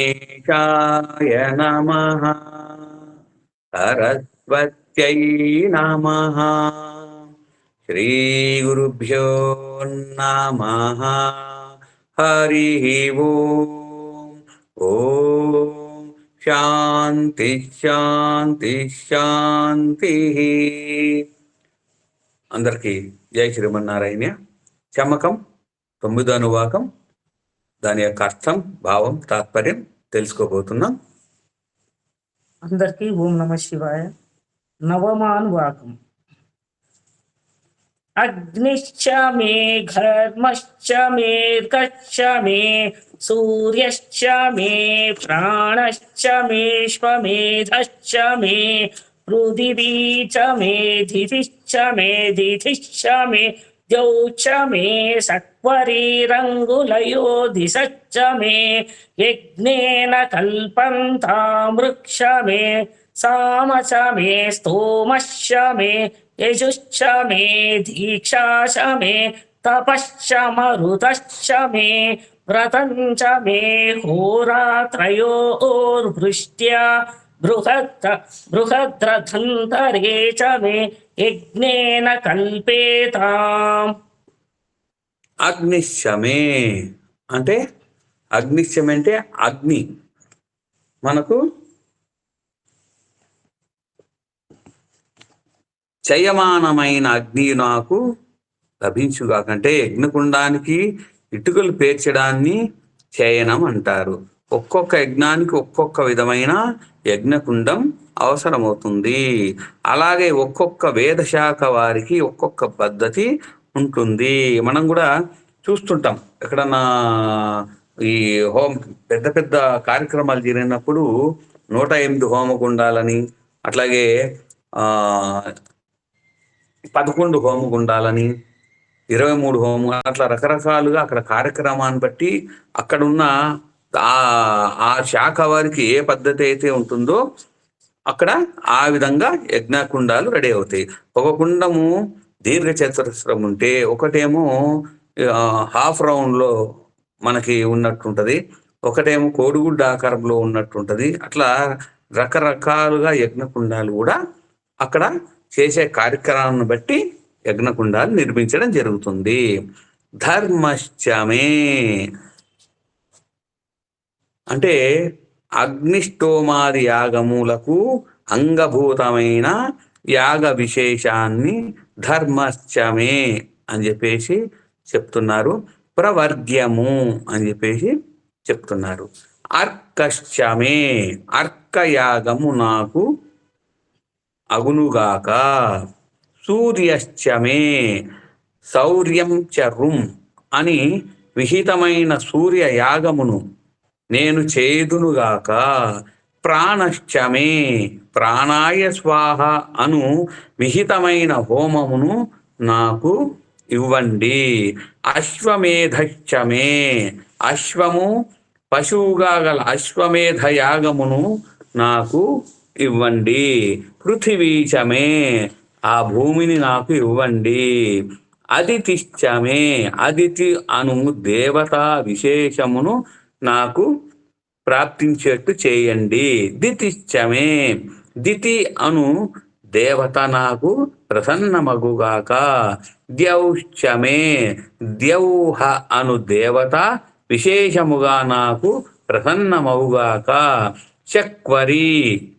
గణేశాయ నమ సరస్వత్యై నమ శ్రీగురుభ్యో నమ హరి ఓం ఓం శాంతి శాంతి శాంతి అందరికీ జై శ్రీమన్నారాయణ చమకం తొమ్మిదో అనువాకం దాని యొక్క అర్థం భావం తాత్పర్యం తెలుసుకోబోతున్నాం అందరికీ ఓం నమ శివాయ నవమానువాకం అగ్నిశ్చ మే ఘర్మశ్చ మే కచ్చ మే సూర్యశ్చ మే ప్రాణశ్చ మేష్మేధశ్చ మే పృథివీ చ మే ధితిశ్చ మే च मे सत्वरीरङ्गुलयो दिश्च मे यज्ञेन कल्पन्तां वृक्ष मे सामच मे स्तोमश्च मे यजुश्च मे दीक्षाश मे तपश्च मरुतश्च मे व्रतञ्च मे होरात्रयोर्वृष्ट्या చ బృహద్రథంతరే చ మే యజ్ఞేన కల్పేతాం. అగ్నిశమే అంటే అగ్నిశమే అంటే అగ్ని. మనకు చయమానమైన అగ్ని నాకు లభించుగాకంటే యజ్ఞకుండానికి ఇటుకలు పేర్చడాన్ని చయనం అంటారు. ఒక్కొక్క యజ్ఞానికి ఒక్కొక్క విధమైన యజ్ఞకుండం అవసరమవుతుంది. అలాగే ఒక్కొక్క వేదశాఖ వారికి ఒక్కొక్క పద్ధతి ఉంటుంది. మనం కూడా చూస్తుంటాం. ఎక్కడన్నా ఈ హోం పెద్ద పెద్ద కార్యక్రమాలు జరిగినప్పుడు నూట ఎనిమిది హోమగుండాలని అట్లాగే పదకొండు పదకొండు హోమగుండాలని ఇరవై మూడు హోమ అట్లా రకరకాలుగా అక్కడ కార్యక్రమాన్ని బట్టి అక్కడున్న ఆ ఆ శాఖ వారికి ఏ పద్ధతి అయితే ఉంటుందో అక్కడ ఆ విధంగా యజ్ఞకుండాలు రెడీ అవుతాయి. ఒక కుండము దీర్ఘ చతురస్రం ఉంటే ఒకటేమో హాఫ్ రౌండ్లో మనకి ఉన్నట్టుంటది. ఒకటేమో కోడిగుడ్డ ఆకారంలో ఉన్నట్టుంటది. అట్లా రకరకాలుగా యజ్ఞకుండాలు కూడా అక్కడ చేసే కార్యక్రమాన్ని బట్టి యజ్ఞకుండాలు నిర్మించడం జరుగుతుంది. ధర్మశ్చమే అంటే అగ్నిష్టోమాది యాగములకు అంగభూతమైన యాగ విశేషాన్ని ధర్మశ్చమే అని చెప్పేసి చెప్తున్నారు. ప్రవర్గ్యము అని చెప్పేసి చెప్తున్నారు. అర్కశ్చమే అర్కయాగము నాకు అగునుగాక. సూర్యశ్చమే శౌర్యం చరుం అని విహితమైన సూర్య యాగమును నేను చేదునుగాక ప్రాణశ్చమే ప్రాణాయ స్వాహ అను విహితమైన హోమమును నాకు ఇవ్వండి. అశ్వమేధశ్చమే అశ్వము పశువుగా గల అశ్వమేధ యాగమును నాకు ఇవ్వండి. పృథివీచమే ఆ భూమిని నాకు ఇవ్వండి. అదితిశ్చమే అదితి అను దేవతా విశేషమును నాకు ప్రాప్తించేట్టు చేయండి. దితిశ్చమే దితి అను దేవత నాకు ప్రసన్నమగుగాక. ద్యౌశ్చమే ద్యౌహ అను దేవత విశేషముగా నాకు ప్రసన్నమవుగాక చక్వరి.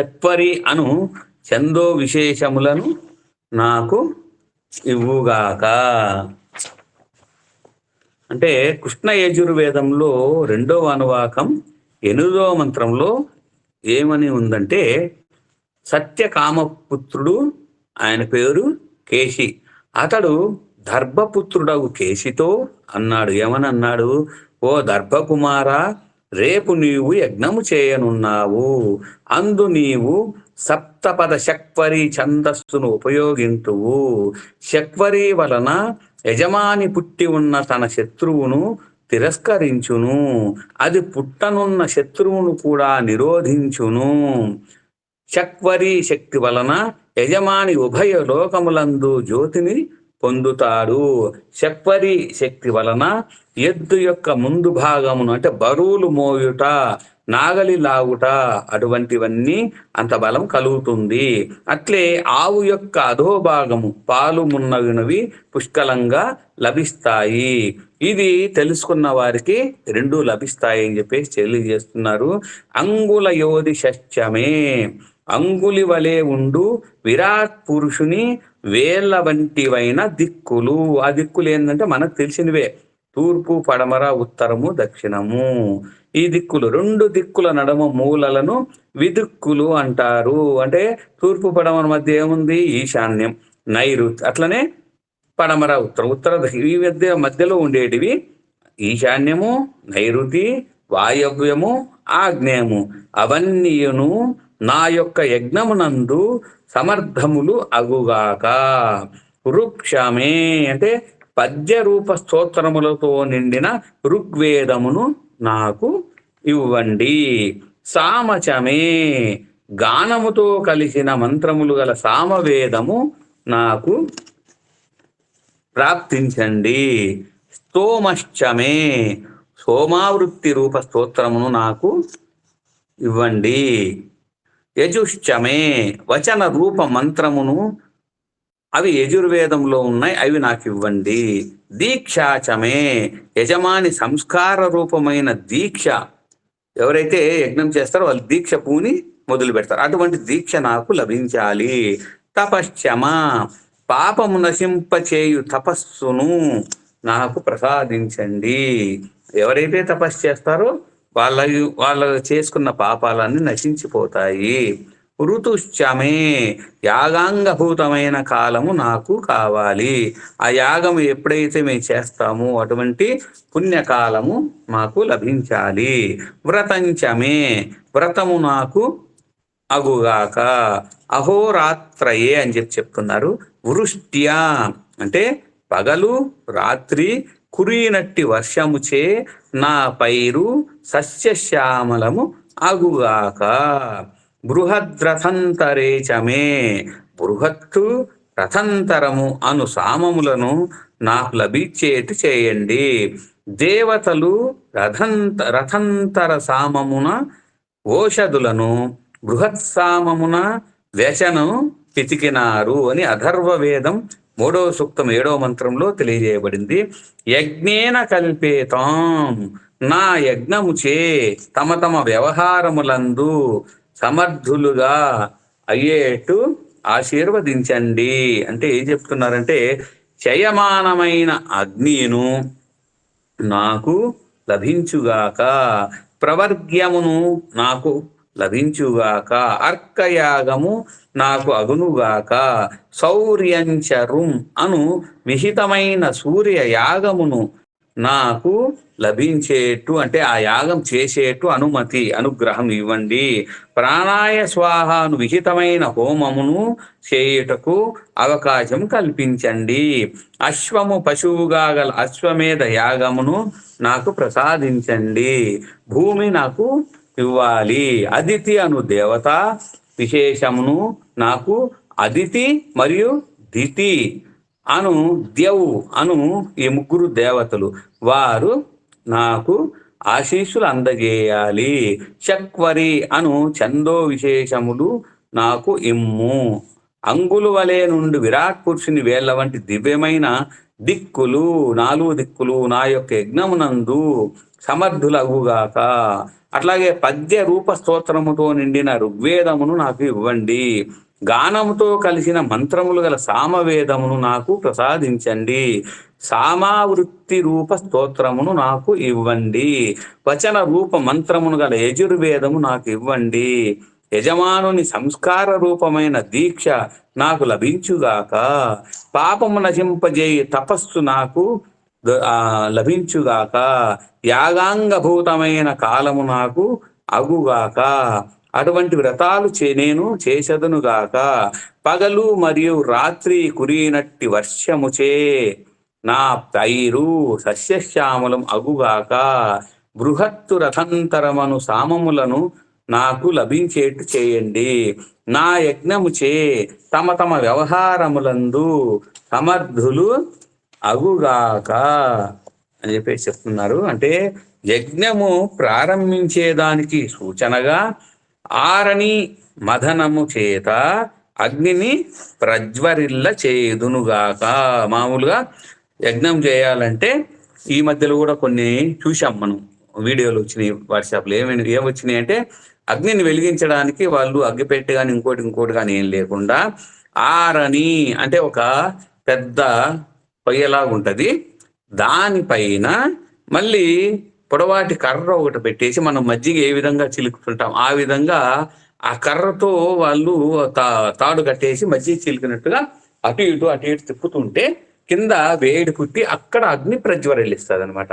చక్వరి అను చందో విశేషములను నాకు ఇవ్వుగాక. అంటే కృష్ణ యజుర్వేదంలో రెండవ అనువాకం ఎనిమిదవ మంత్రంలో ఏమని ఉందంటే సత్యకామపుత్రుడు ఆయన పేరు కేశి. అతడు దర్భపుత్రుడవు కేశితో అన్నాడు. ఏమని అన్నాడు ఓ దర్భకుమార రేపు నీవు యజ్ఞము చేయనున్నావు. అందు నీవు సప్తపద శక్వరి ఛందస్సును ఉపయోగింతువు. శక్వరి వలన యజమాని పుట్టి ఉన్న తన శత్రువును తిరస్కరించును. అది పుట్టనున్న శత్రువును కూడా నిరోధించును. శక్వరి శక్తి వలన యజమాని ఉభయ లోకములందు జ్యోతిని పొందుతాడు. శక్వరి శక్తి వలన ఎద్దు యొక్క ముందు భాగమును అంటే బరువులు మోయుట నాగలి లాగుట అటువంటివన్నీ అంత బలం కలుగుతుంది. అట్లే ఆవు యొక్క అధోభాగము పాలు మున్నగినవి పుష్కలంగా లభిస్తాయి. ఇది తెలుసుకున్న వారికి రెండు లభిస్తాయి అని చెప్పేసి తెలియజేస్తున్నారు. అంగుల యోధి షష్యమే అంగులి వలె ఉండు విరాట్ పురుషుని వేళ్ళ వంటివైన దిక్కులు. ఆ దిక్కులు ఏంటంటే మనకు తెలిసినవే. తూర్పు పడమర ఉత్తరము దక్షిణము. ఈ దిక్కులు రెండు దిక్కుల నడమ మూలలను విదిక్కులు అంటారు. అంటే తూర్పు పడమర మధ్య ఏముంది? ఈశాన్యం. నైరుతి అట్లనే పడమర ఉత్తర. ఉత్తర ఈ మధ్య మధ్యలో ఉండేటివి ఈశాన్యము నైరుతి వాయవ్యము ఆగ్నేయము. అవన్నీయును నా యొక్క యజ్ఞమునందు సమర్థములు అగుగాక. వృక్షమే అంటే పద్య రూప స్తోత్రములతో నిండిన ఋగ్వేదమును నాకు ఇవ్వండి. సామచమే గానముతో కలిసిన మంత్రములు గల సామవేదము నాకు ప్రాప్తించండి. స్తోమశ్చమే సోమావృత్తి రూప స్తోత్రమును నాకు ఇవ్వండి. యజుశ్చమే వచన రూప మంత్రమును అవి యజుర్వేదంలో ఉన్నాయి అవి నాకు ఇవ్వండి దీక్షాచమే యజమాని సంస్కార రూపమైన దీక్ష. ఎవరైతే యజ్ఞం చేస్తారో వాళ్ళు దీక్ష పూని మొదలు పెడతారు. అటువంటి దీక్ష నాకు లభించాలి. తపశ్చమ. పాపము నశింపచేయు తపస్సును నాకు ప్రసాదించండి. ఎవరైతే తపస్సు చేస్తారో వాళ్ళ వాళ్ళ చేసుకున్న పాపాలన్నీ నశించిపోతాయి. ఋతుశ్చమే యాగాంగభూతమైన కాలము నాకు కావాలి. ఆ యాగం ఎప్పుడైతే మేము చేస్తామో అటువంటి పుణ్యకాలము మాకు లభించాలి. వ్రతంచమే వ్రతము నాకు అగుగాక. అహోరాత్రయే అని చెప్పి చెప్తున్నారు. వృష్ట్యా అంటే పగలు రాత్రి కురినట్టి వర్షముచే నా పైరు సస్యశ్యామలము అగుగాక. బృహద్రథంతరేచమే బృహత్తు రథంతరము అను సామములను నాకు లభించేటి చేయండి. దేవతలు రథంత రథంతర సామమున ఓషధులను బృహత్సామమున వ్యచను పితికినారు అని అధర్వ వేదం మూడవ సూక్తం ఏడవ మంత్రంలో తెలియజేయబడింది. యజ్ఞేన కల్పేతాం నా యజ్ఞముచే తమ తమ వ్యవహారములందు సమర్థులుగా అయ్యేట్టు ఆశీర్వదించండి. అంటే ఏం చెప్తున్నారంటే చయమానమైన అగ్నిను నాకు లభించుగాక ప్రవర్గ్యమును నాకు లభించుగాక అర్కయాగము నాకు అగునుగాక శౌర్యంచరుం అను విహితమైన సూర్య యాగమును నాకు లభించేట్టు అంటే ఆ యాగం చేసేట్టు అనుమతి అనుగ్రహం ఇవ్వండి. ప్రాణాయ స్వాహాను విహితమైన హోమమును చేయుటకు అవకాశం కల్పించండి. అశ్వము పశువుగా గల అశ్వమేధ యాగమును నాకు ప్రసాదించండి. భూమి నాకు ఇవ్వాలి. అదితి అను దేవత విశేషమును నాకు అదితి మరియు దితి అను దేవు అను ఈ ముగ్గురు దేవతలు. వారు నాకు ఆశీస్సులు అందజేయాలి చక్వరి అను చందో విశేషములు నాకు ఇమ్ము. అంగులు వలె నుండి విరాట్ పురుషుని వేళ్ళ వంటి దివ్యమైన దిక్కులు నాలుగు దిక్కులు నా యొక్క యజ్ఞమునందు సమర్థులగుగాక. అట్లాగే పద్య రూప స్తోత్రముతో నిండిన ఋగ్వేదమును నాకు ఇవ్వండి. గానముతో కలిసిన మంత్రములు గల సామవేదమును నాకు ప్రసాదించండి. సామావృత్తి రూప స్తోత్రమును నాకు ఇవ్వండి. వచన రూప మంత్రమును గల యజుర్వేదము నాకు ఇవ్వండి. యజమానుని సంస్కార రూపమైన దీక్ష నాకు లభించుగాక. పాపము నశింపజేయి తపస్సు నాకు ఆ, లభించుగాక. యాగాంగభూతమైన కాలము నాకు అగుగాక. అటువంటి వ్రతాలు చే నేను చేసదనుగాక పగలు మరియు రాత్రి కురినట్టి వర్షముచే నా పైరు సస్యశ్యామలం అగుగాక. బృహత్తు రథంతరమను సామములను నాకు లభించేట్టు చేయండి. నా యజ్ఞము చే తమ తమ వ్యవహారములందు సమర్థులు అగుగాక అని చెప్పేసి చెప్తున్నారు. అంటే యజ్ఞము ప్రారంభించేదానికి సూచనగా ఆరని మదనము చేత అగ్నిని ప్రజ్వరిల్ల చేదునుగాక మామూలుగా యజ్ఞం చేయాలంటే ఈ మధ్యలో కూడా కొన్ని చూసాం మనం. వీడియోలు వచ్చినాయి వాట్సాప్లో ఏమైనా ఏమొచ్చినాయి అంటే అగ్నిని వెలిగించడానికి వాళ్ళు అగ్గిపెట్టె కానీ ఇంకోటి ఇంకోటి కానీ ఏం లేకుండా ఆరని అంటే ఒక పెద్ద పొయ్యలాగా ఉంటుంది దానిపైన మళ్ళీ పొడవాటి కర్ర ఒకటి పెట్టేసి మనం మజ్జిగ ఏ విధంగా చిలుకుతుంటాం ఆ విధంగా ఆ కర్రతో వాళ్ళు తా- తాడు కట్టేసి మజ్జిగ చిలికినట్టుగా అటు ఇటు అటు ఇటు తిప్పుతుంటే కింద వేడి పుట్టి అక్కడ అగ్ని ప్రజ్వరిల్లిస్తుంది అనమాట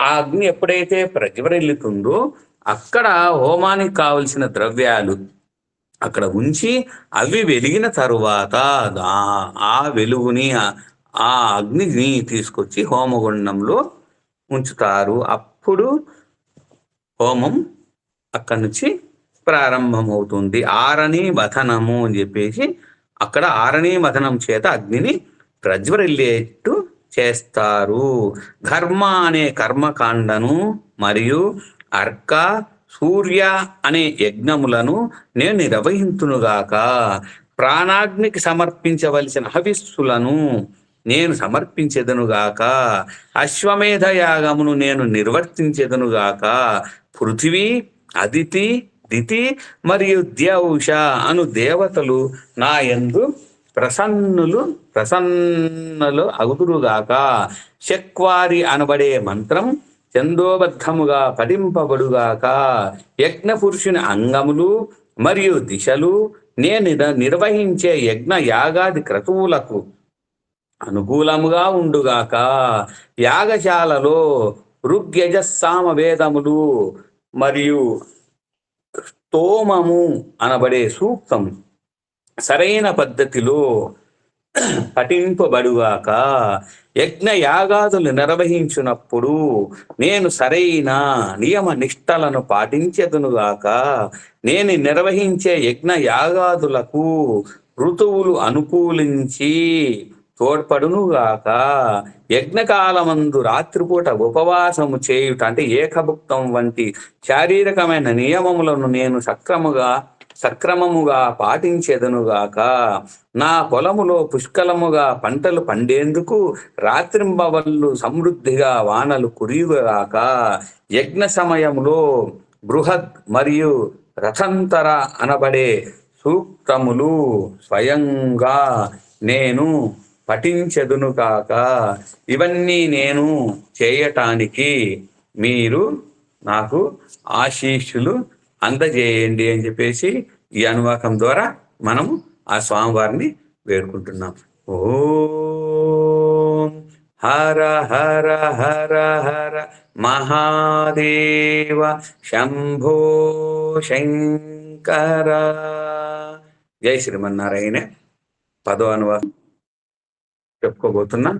ఆ అగ్ని ఎప్పుడైతే ప్రజ్వరిల్లుతుందో అక్కడ హోమానికి కావలసిన ద్రవ్యాలు అక్కడ ఉంచి అవి వెలిగిన తరువాత ఆ వెలుగుని ఆ- ఆ అగ్నిని తీసుకొచ్చి హోమగుండంలో ఉంచుతారు. అప్పుడు హోమం అక్కడి నుంచి ప్రారంభమవుతుంది. ఆరణి వథనము అని చెప్పేసి అక్కడ ఆరణి వథనం చేత అగ్నిని ప్రజ్వరిల్లేట్టు చేస్తారు. ధర్మ అనే కర్మకాండను మరియు అర్క సూర్య అనే యజ్ఞములను నేను నిర్వహింతునుగాక ప్రాణాగ్నికి సమర్పించవలసిన హవిస్సులను నేను సమర్పించెదనుగాక అశ్వమేధ యాగమును నేను నిర్వర్తించెదనుగాక పృథివీ అదితి దితి మరియు ద్యౌష అను దేవతలు నా యందు ప్రసన్నులు ప్రసన్నలు అగుదురుగాక శక్వారి అనబడే మంత్రం చందోబద్ధముగా పఠింపబడుగాక యజ్ఞ పురుషుని అంగములు మరియు దిశలు నేను నిర్వహించే యజ్ఞ యాగాది క్రతువులకు అనుకూలముగా ఉండుగాక యాగశాలలో ఋగ్యజ వేదములు మరియు స్తోమము అనబడే సూక్తం సరైన పద్ధతిలో పఠింపబడుగాక యజ్ఞ యాగాదులు నిర్వహించినప్పుడు నేను సరైన నియమ నిష్టలను పాటించదునుగాక నేను నిర్వహించే యజ్ఞ యాగాదులకు ఋతువులు అనుకూలించి తోడ్పడునుగాక. యజ్ఞకాలమందు రాత్రిపూట ఉపవాసము చేయుట అంటే ఏకభుక్తం వంటి శారీరకమైన నియమములను నేను సక్రముగా సక్రమముగా పాటించేదనుగాక. నా పొలములో పుష్కలముగా పంటలు పండేందుకు రాత్రింబవళ్ళు సమృద్ధిగా వానలు కురియుగాక. యజ్ఞ సమయంలో బృహద్ మరియు రథంతర అనబడే సూక్తములు స్వయంగా నేను పఠించదును కాక ఇవన్నీ నేను చేయటానికి మీరు నాకు ఆశీస్సులు అందజేయండి అని చెప్పేసి ఈ అనువాకం ద్వారా మనము ఆ స్వామివారిని వేడుకుంటున్నాం. ఓ హర హర హర హర మహాదేవ శంభో శంకర. జై శ్రీమన్నారాయణ. పదో అనువాదం చెప్పుకోబోతున్నా.